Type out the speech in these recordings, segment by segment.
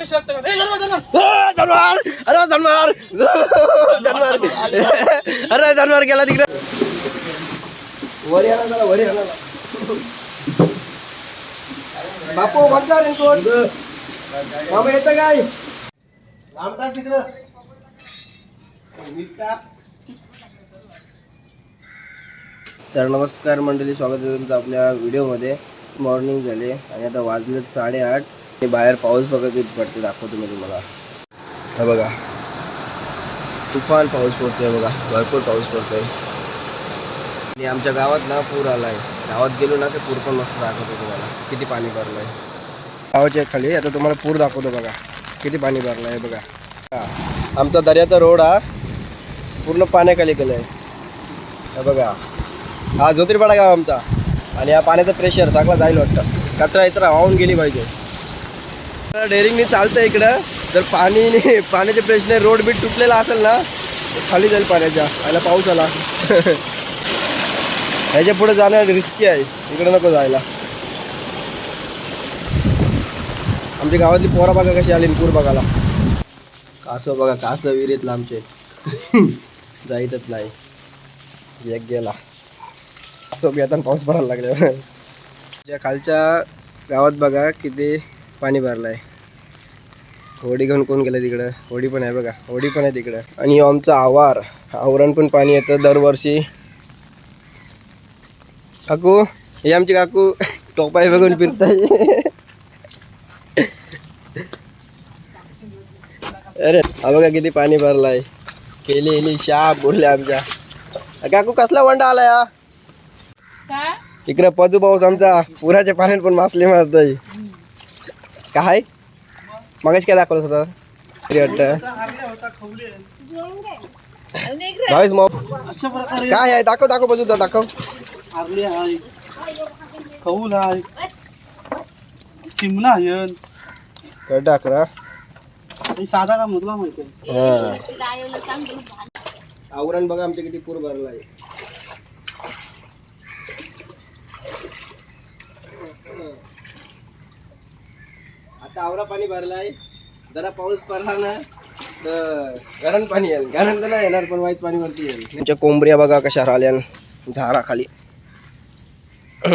जानवर अरे जानवर जानवर अरे जानवर गेला तिकडे वरी आला वरी आला बापू बघा रे कोण बाबा येतं काय लांबटा तिकडं तर नमस्कार मंडळी स्वागत आहे तुमचं आपल्या व्हिडिओमध्ये. मॉर्निंग झाले आणि आता वाजले साडेआठ. आणि बाहेर पाऊस बघा किती पडते दाखवतो मी तुम्हाला. हे बघा. तुफान पाऊस पडतोय बघा. भरपूर पाऊस पडतोय. आणि आमच्या गावात ना पूर आलाय. गावात गेलो ना ते पूर पण मस्त दाखवतो तुम्हाला. किती पाणी भरलंय. गावाच्या खाली आता तुम्हाला पूर दाखवतो बघा. किती पाणी भरलं आहे बघा. हां. आमचा दर्याचा रोड हा पूर्ण पाण्याखाली गेलाय. आहे बघा. हा ज्योतिर्पाडा गाव आमचा. आणि या पाण्याचं प्रेशर सगळा जाईल वाटतं. कचरा इचरा वाहून गेली पाहिजे. डेअरिंगनी चालतं इकडं. जर पाणी पाण्याचे प्रश्न रोड बीट तुटलेला असेल ना तर खाली जाईल पाण्याच्या. आयला पाऊस आला. ह्याच्या पुढे जाणं रिस्की आहे. इकडं नको जायला. आमच्या गावातली पोरा बघा कशी आली पूर बघायला. कासव बघा कासव विहिरीतला आमचे. जायतच नाही. एक गेला. असं बी आता पाऊस पडायला लागला त्या खालच्या गावात बघा किती पाणी भरलं आहे होडी घेऊन कोण गेलं तिकडं? होडी पण आहे बघा. होडी पण आहे तिकडं. आणि आमचं आवार आवरण पण पाणी येतं दरवर्षी. काकू हे आमची काकू. टोपाई बघून फिरताय. अरे हा बघा किती पाणी भरलाय. केली एली शाप बोलले आमच्या. काकू कसला वंडा आला या इकडे पजू पाऊस आमचा. पुराच्या पाण्यात पण मासले मारतोय. काय? मगाशी काय दाखवलं होतं? तरी वाटतं. भावेश मग काय आहे? दाखव दाखव पजू दाखव. आरले आहे. कौल आहे. चिमणा आहे. कर टाकरा आणि साधा का तुला माहिती आहे? हा. आवरण बघा आमच्या किती पूर भरला आहे आवरा पाणी भरलाय. जरा पाऊस पडला ना तर गरम पाणी येईल. गरम तर नाही येणार पण वाईट पाणी वरती येईल. तुमच्या कोंबड्या बघा कशा राहिल्या झाडाखाली.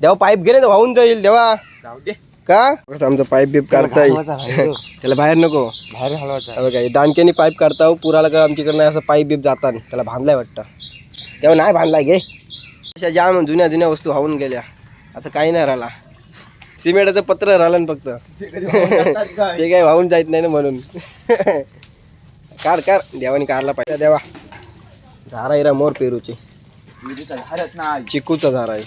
देवा पाईप गेले तर वाहून जाईल देवा. जाऊ दे. का? आमचं पाईप बीप काढता येईल त्याला बाहेर नको. बाहेर हलवायचा बघा डानक्यानी पाईप काढता हो, पुराला का आमच्याकडनं असं पाईप बीप जातात त्याला बांधलाय वाटतं. तेव्हा नाही बांधलाय गे. अशा जाम जुन्या जुन्या वस्तू वाहून गेल्या. आता काही नाही राहिला. सिमेंटाचं पत्र राहिलं ना फक्त. ते काय वाहून जायत नाही ना म्हणून. काढ कार देवानी काढला पाहिजे. देवा. झारा इरा मोर पेरूची. चिकूचा झारा आहे.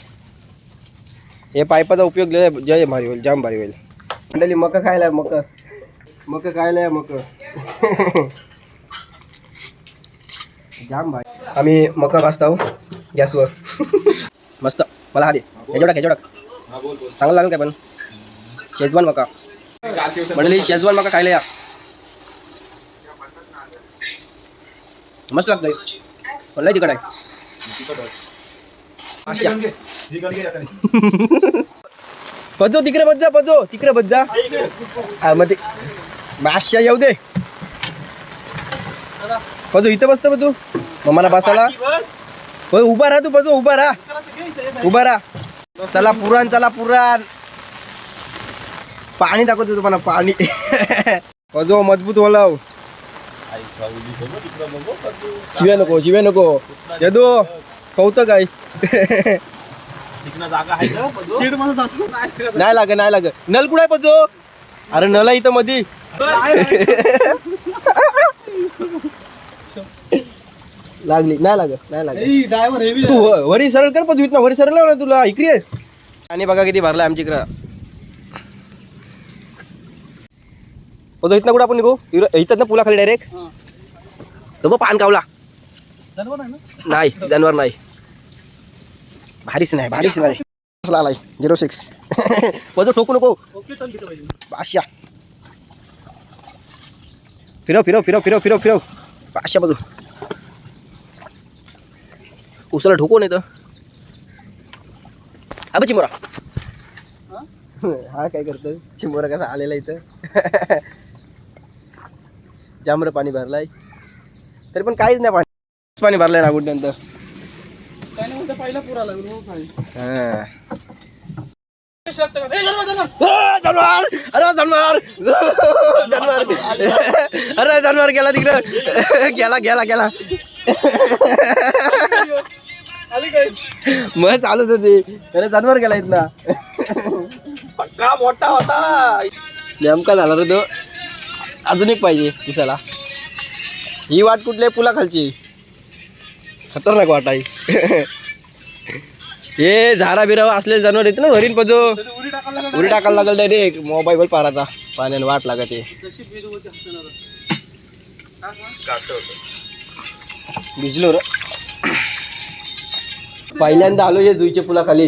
हे पायपाचा उपयोग जय भारी होईल जाम भारी होईल. मंडळी मका खायला मक. मक खायला मक. जाम भारी. आम्ही मका भाजतो गॅसवर. मस्त. मला हा दे. ह्याच्यावर टाक चांगलं लागेल काय पण? शेजवान मका. मंडळी शेजवान मका खायला या. मस्त लागतंय. लय तिकड आहे. पजो तिकडे बस जा पजो. तिकडे बस जा. हा, मग ते माश्या येऊ दे. पजो इथं बसतो मग तू. मग मला बसायला. उभा राहा तू पजो उभा राहा. उभा राहा. चला पुराण चला पुराण. पाणी दाखवतो तुम्हाला पाणी. पजो मजबूत होलाव. शिव्या नको शिव्या नको. यदू कौतक आहे सीटमध्ये जातो. नाही लाग नाही लाग नल कुठे पजो? अरे नल आहे इथं मधी. लागली नाही लागत नाही लागत. तू वरी सरळ कर पजू ना वरी सरळ ना तुला इकडे. आणि बघा किती भरलाय आमच्या इकडं. पजो इथनं कुठं आपण निघू? इथं ना पुला खाली डायरेक्ट तो पान कावला. नाही जानवर नाही. भारीच नाही भारीच नाही. आलाय? Zero six. पजो ठोकू नको. अशा फिरव फिरव फिरव फिरव फिरव फिरव. अशा बाजू उसाला ठोकू नाही तर? अबे चिमोरा. हा काय करतो चिंबोरा कसा आलेला इथं? जांभर पाणी भरलाय. तरी पण काहीच नाही पाणी. पाणी भरलंय ना कुठनंतर पहिला पूर आला जानवर! अरे जानवर! जानवर! अरे जानवर गेला तिकडं. गेला गेला गेला. मग चालूच होती. अरे जानवर गेला इथला. पक्का मोठा होता. नेमका झाला रे तो. अजून एक पाहिजे दिसायला. ही वाट कुठली आहे? पुलाखालची. खतरनाक वाट आहे. हे झारा बिरा असलेले जनावर येते ना हरीण पजो. उरी टाकायला लागल डायरेक्ट मोबाईल पाराचा. पाण्याने वाट हा. भिजलो र. पहिल्यांदा आलो हे जुईच्या पुलाखाली.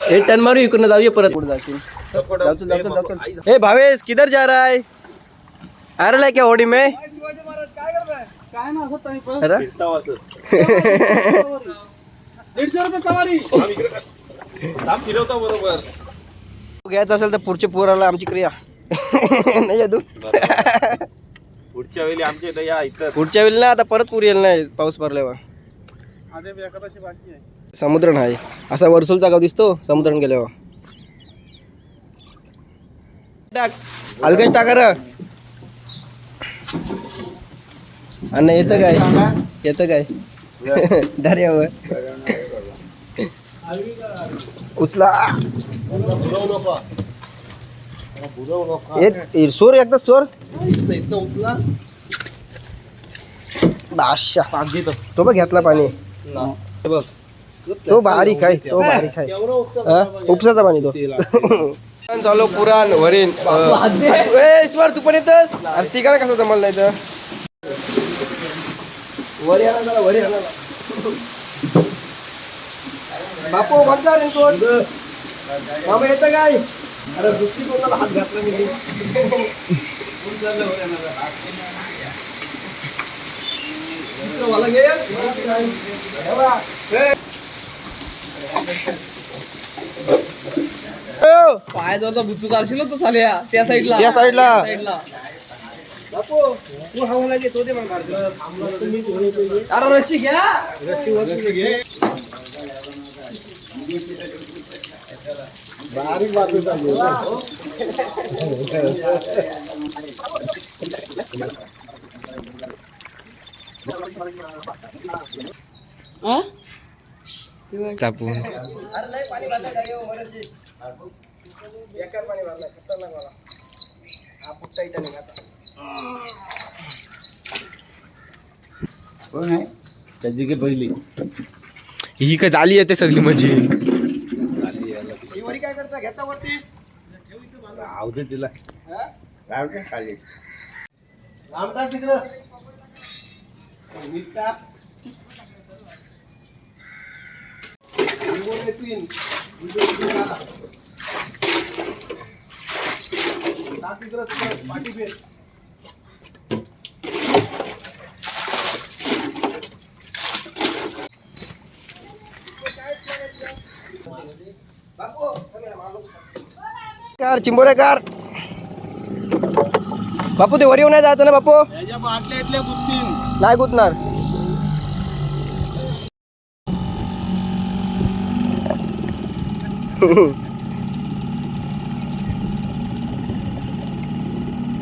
हे टन मारू इकडनं जाऊया परत. पुढे जातील जातो जातो जातो. हे भावेश किधर जा रहा है? रहा है? क्या होडी में. अरे? घ्यायचं असेल तर पुढच्या पोराला आमची क्रिया. नाही या तू पुढच्या वेळी आमच्या इथं या इथं. पुढच्या वेळी ना आता परत पूर येईल नाही पाऊस पडल्यावर आधी एकादशी बाकी आहे. समुद्रण आहे असा वर्सोलचा गाव दिसतो समुद्रण गेल्यावर. टाक. अलगच टाका र अन्न येतं काय? येतं काय? दर्यावर. उचला. ये सोर एकदा सोर बादशाह. तो बघ घेतला पाणी. हे बघ. तो बारीक आहे तो बारीक आहे? उपसाचा पाणी तो. चालो पुराण वरीन ए, ईश्वर तू पण येतस? अरे ती काय कसं जमल नाही तर? वरी जरा, वरी बापू कोण? मामा येतं काय? अरे दुसरी कोणाला हात घातला मी मला घे. हे. ओ, पायाजवळचा बुच्चू काढशील तो चालया त्या साईडला. त्या साईडला. साईडला. बापू तू हवा लागे तो दे मला अरे रशी घ्या. बारीक बाजू चालू चापून हा इथं निघाला त्याची की पहिली? ही काय झाली आहे ते सगळी करता घेता वरती आवडते तिला हा? खाली लांब टाक तिकडं. वर येतील. तिकडं, पाठी फेर. कार चिंबोरेकार. बापू ते वरी नाही जायचं ना बापू? नाही गुतणार.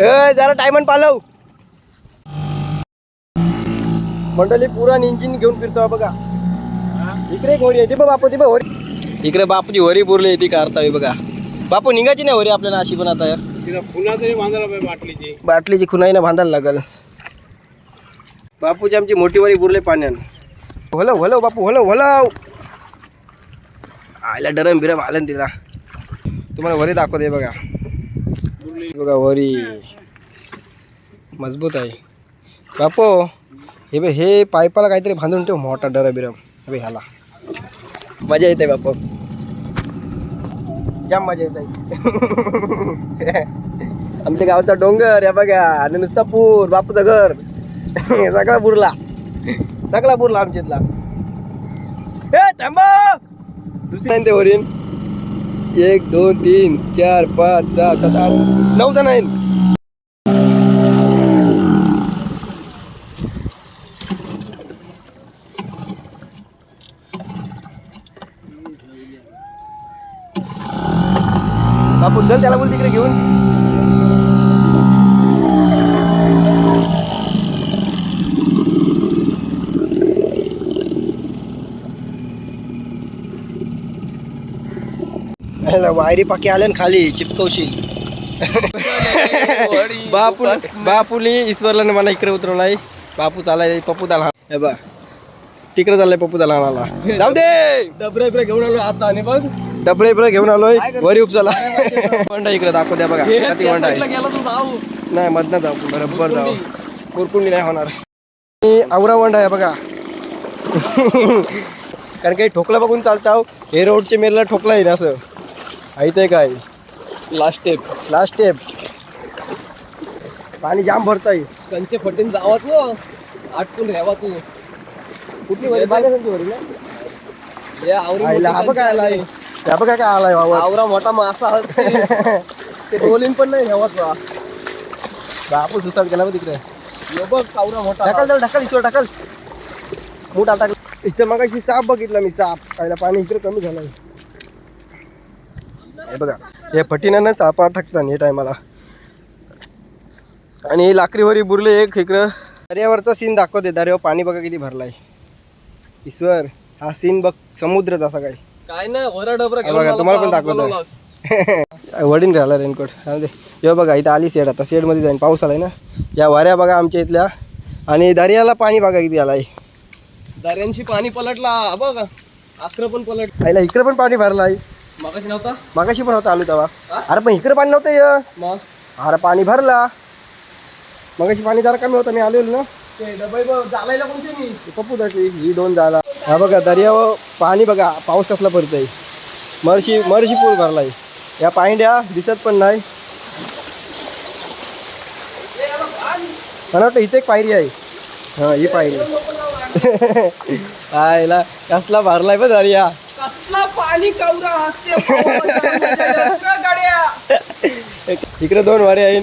ए जरा टायमन पालव. मंडळी पुरा इंजिन घेऊन फिरतो बघा. इकडे एक होडी आहे ती बघ बापू ती बघ इकडे बापूची होरी पुरली ती कारतावी बघा. बापू निघायची नाही होरी आपल्याला अशी पण आता. तिला पुन्हा तरी बांधायला पाहिजे बाटलीची. बाटलीची खुनाई ना बांधायला लागल. बापूची आमची मोठी वारी बुरले पाण्यान. हलव हलव बापू हलव हलव आयला डरम बिरम आलं ना तिला. तुम्हाला वरी दाखवते बघा. बघा वरी. मजबूत आहे. बापू हे बघ हे पाईपाला काहीतरी बांधून ठेव मोठा डर बिरम. ह्याला. मजा येते बापू. जाम मजा येत आहे. आमच्या गावचा डोंगर या बघा आणि नुसता पूर बापूचं घर. सगळा बुरला सगळा बुरला आमच्यातला हे थांबा! दुसरी ते वरीन एक दोन तीन चार पाच सहा सात आठ नऊ जण आहेत. बापू चल त्याला बोल तिकडे घेऊन. वायरी पाकी आल्या ना खाली चिपकवशील. बापू बापूने ईश्वरला ना मला इकडे उतरवलाय. बापू चालाय पप्पू त्याला हे बा तिकडे चाललाय पप्पू त्याला आणायला जाऊ दे! डबरे घेऊन आलो आता आणि बघ. डबडे बिबडे घेऊन आलोय. वरी उपचाला वंडा इकडे दाखव द्या बघा. किती वंडा आहे. तू नाही मधनं जाऊ बरोबर जाऊ. कुरकुंडी नाही होणार. आवरा वंड आहे बघा. कारण काही ठोकला बघून चालताव हे रोडचे मेरला ठोकला आहे ना असं. ऐकतंय काय? लास्ट स्टेप लास्ट स्टेप पाणी जाम भरताय. कंचे फटीन जावात ना आटकून राहावा तू. कुठली वरी? बागेसारखी वरी ना? आवरी आईला हा बघा हा काय आलाय वावर आवरा मोठा मासा. ते रोलिंग पण नाही ठेवायचा बापू सुसाट केला बघ तिकडे. यो बघ कावरा मोठा ढकल जाऊ ढकल इकडे ढकल. मूठ आता इथं मगाशी साप बघितला मी साप. पहिला पाणी इकडे कमी झालंय. हे बघा हे फटीनं सापा टाकतात हे टायमाला. आणि लाकडीवरी बुरले एक इकडं. दर्यावरचा सीन दाखवते. दर्यावर पाणी बघा किती भरलाय. ईश्वर हा सीन बघ समुद्र असा काय. काय नाही वरा डबरा बघा, तुम्हाला पण दाखवतो. वडीन राहिला रेनकोट. हे बघा इथं आली शेड आता. शेडमध्ये जाईन. पाऊस आलाय ना. या वाऱ्या बघा आमच्या इथल्या. आणि दर्याला पाणी बघा किती आलाय. दर्यांशी पाणी पलटला. बघ. अक्र पण पलट आईला इकडे पण पाणी भरलं आहे मगाशी नव्हता? मागाशी पण होता आलो तेव्हा. अरे पण इकडे पाणी नव्हतं य. अरे पाणी भरला. मगाशी पाणी जरा कमी होतं मी आलेलो ना. ते डबे बघ चालायला कोणते मी? पप्पू दाखली ही दोन झाला हा बघा दर्यावर पाणी बघा पाऊस कसला पडतोय. मरशी मरशी पूल भरलाय. या पांड्या दिसत पण नाही. मला वाटतं इथे एक पायरी आहे. हा ही पायरी आयला कसला भरलाय बघ दर्या. पाणी इकडे दोन वारे आहेत.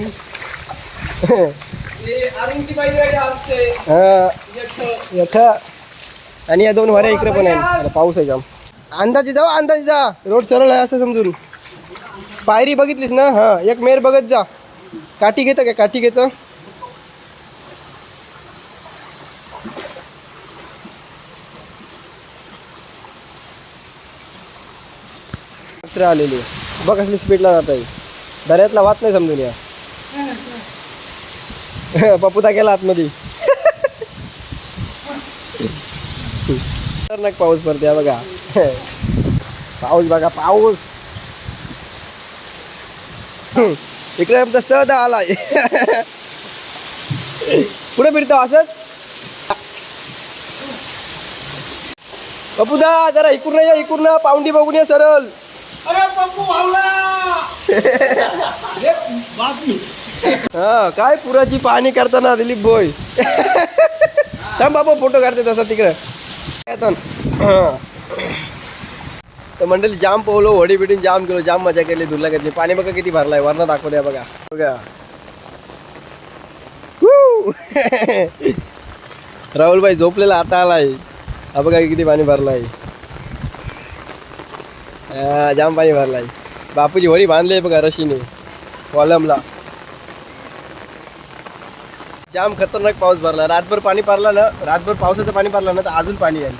असते हा. यथा आणि या दोन वाऱ्या इकडे पण आहे पाऊस आहे जाम. अंदाजे जाऊ अंदाजे जा. रोड सरळ आहे असं समजून. पायरी बघितलीस ना? हा एक मेर बघत जा. काठी घेतं का? काठी घेतं? आलेले. बघ असली स्पीडला जात आहे. दर्यातला वाच नाही समजून या. पपुता गेला आतमध्ये. खतरनाक पाऊस पडते बघा. पाऊस बघा पाऊस. इकडे आमचा सहदा आलाय. पुढे फिरतो असंच. पपुदा जरा इकडून या इकडून पाऊंडी बघून या सरळ. हा काय पुराची पाहणी करताना दिलीप बोय थांब बाबा फोटो काढते तसा तिकडं. ना. तर मंडळी जाम पोहलो होडी बिडीन जाम केलो जाम मजा केली धुरला घेतली पाणी बघा किती भरलाय वरनं दाखव द्या बघा बघा राहुल भाई झोपलेला आता आलाय हा बघा किती पाणी भरलाय जाम पाणी भरलाय बापूची होडी बांधली बघा रशीने कॉलमला जाम खतरनाक पाऊस भरला. रातभर पाणी पारला ना रातभर पावसाचं पाणी पारला ना तर अजून पाणी येईल